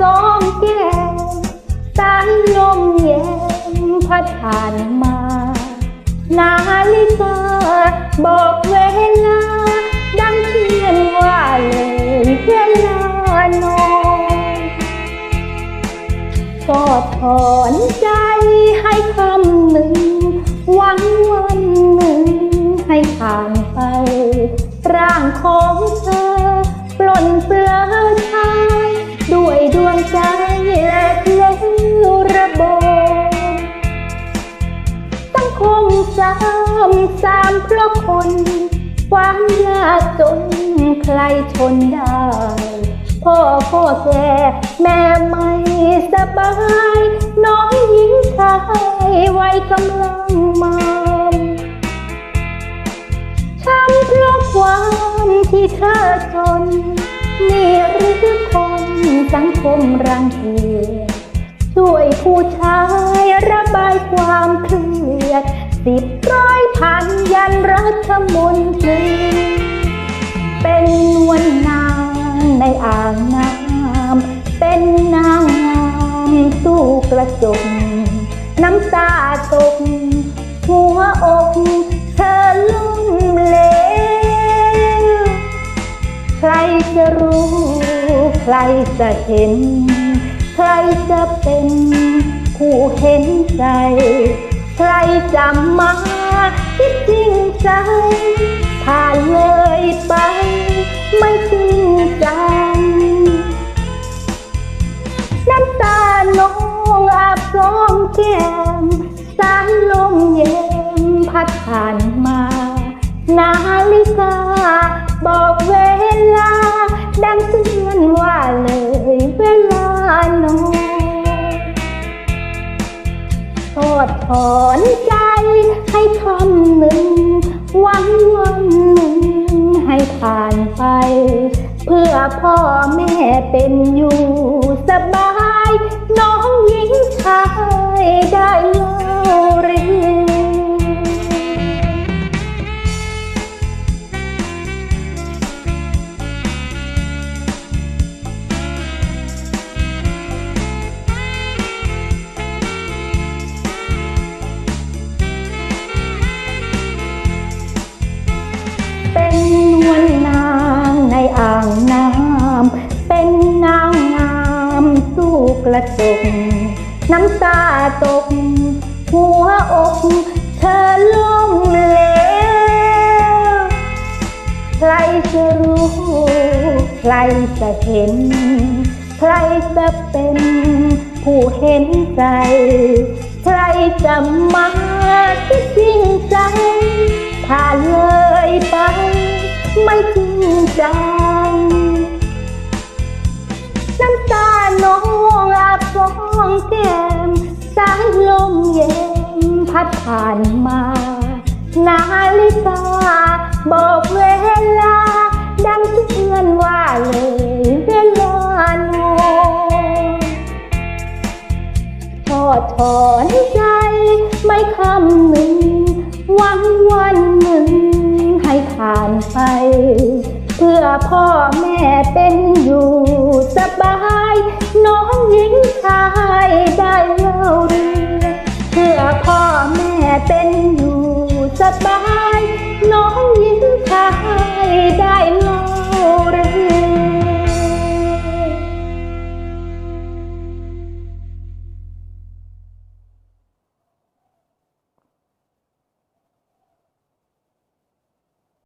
สองแก้มสายลมเย็นพัดผ่านมา นาฬิกาบอกเวลาามสามเพราะคน ความยากจนใครทนได้ พ่อพ่อแก่แม่ไม่สบาย น้องหญิงชายวัยกำลังมามช้ำเพราะความที่เธอจน นี่หรือคนสังคมรังเกียจช่วยผู้ชายระบายางน้ำเป็นนางงามสู้กระจก น้ำตาตก หัวอกเธอลุ่มเลวใครจะรู้ ใครจะเห็น ใครจะเป็นผู้เห็นใจ ใครจะมาที่จริงใจาน้องอาบสองแก้มสายลมเย็นพัดผ่านมา นาฬิกา บอกเวลา ดังเตือนว่าเลยเวลานอนทอดถอนใจให้คำหนึ่งหวังวันหนึ่งให้ผ่านไป เพื่อพ่อแม่เป็นอยู่สบาย น้องหญิงชายได้เล่าเรีางน้ำเป็นนางงามสู้กระจกน้ำตาตก หัวอกเธอล่องเหลวใครจะรู้ ใครจะเห็น ใครจะเป็นผู้เห็นใจ ใครจะมาที่จริงใจผ่านเลยไป ไม่จริงใจ น้องอาบสองแก้มสายลมเย็นพัดผ่านมา นาฬิกาบอกเวลา ดังเตือนว่าเลยเวลานอทอดถอนใจไม่คำหนึ่งวังวันหนึ่งให้ผ่านไป เพื่อพ่อแม่เป็นอยู่ น้องหญิงชาย